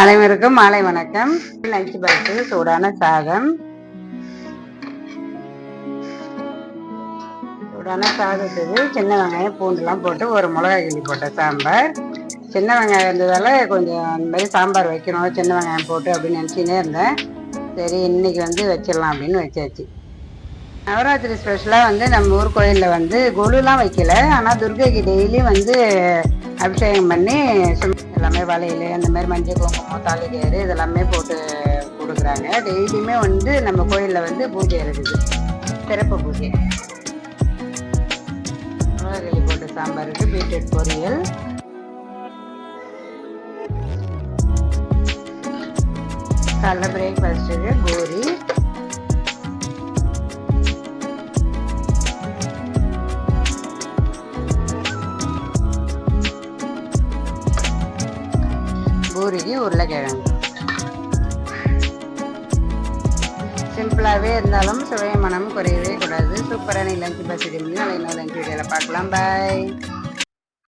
அனைவருக்கும் மாலை வணக்கம். லஞ்ச் பாக்ஸு சூடான சாதம். சூடான சாதத்துக்கு சின்ன வெங்காயம் பூண்டுலாம் போட்டு ஒரு மிளகாய் கிள்ளி போட்ட சாம்பார். சின்ன வெங்காயம் இருந்ததால் கொஞ்சம் அந்த மாதிரி சாம்பார் வைக்கணும் சின்ன வெங்காயம் போட்டு அப்படின்னு நினச்சினே இருந்தேன். சரி இன்றைக்கி வந்து வச்சிடலாம் அப்படின்னு வச்சாச்சு. நவராத்திரி ஸ்பெஷலாக வந்து நம்ம ஊர் கோயிலில் வந்து கொலுலாம் வைக்கல. ஆனால் துர்கைக்கு டெய்லியும் வந்து அபிஷேகம் பண்ணி எல்லாமே வளையல் அந்த மாதிரி மஞ்சள் குங்குமம் தாலிகயிறு இதெல்லாமே போட்டு கொடுக்குறாங்க. டெய்லியுமே வந்து நம்ம கோயிலில் வந்து பூஜை இருக்குது. சிறப்பு பூஜை. மிளகாய் போட்டு சாம்பாருக்கு பீட்ரூட் பொரியல். காலைல பிரேக்ஃபாஸ்ட்டுக்கு பூரி. பூரிக்கு உருளைக்கிழங்கு. சிம்பிளாகவே இருந்தாலும் சுவை மனம் குறையவே கூடாது. சூப்பரான லஞ்ச் பஸ் நாளை இன்னொரு லஞ்ச் வீடியோவில் பார்க்கலாம். பாய்